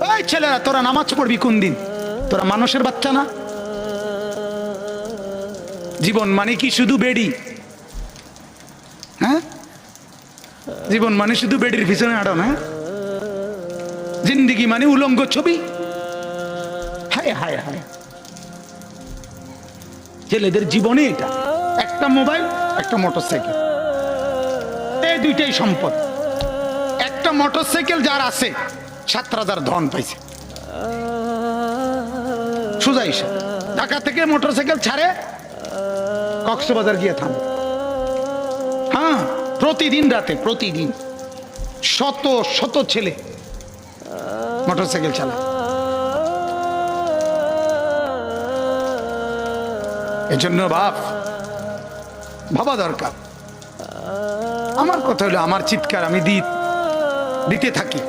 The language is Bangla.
ওই ছেলেরা, তোরা নামাজ পড়বি কোন দিন তোরা মানুষের বাচ্চা না? জীবন মানে কি শুধু বেডি? হ্যাঁ? জীবন মানে শুধু বেডির পিছনে আড়ো না জিন্দিগি মানে উলঙ্গ ছবি? হায় হায় হায়। ছেলেদের জীবনে এটা। একটা মোবাইল, একটা মোটরসাইকেল। এই দুইটাই সম্পদ। একটা মোটরসাইকেল যার আছে। সাত হাজার ধন পাইছে। সোজা ঢাকা থেকে মোটরসাইকেল ছাড়ে কক্সবাজার গিয়ে থাম। হ্যাঁ প্রতিদিন রাতে, প্রতিদিন। শত শত ছেলে মোটরসাইকেল চালায়। এজন্য বাপ, ভাবা দরকার। আমার কথা হলো, আমার চিৎকার আমি দি দিতে থাকি।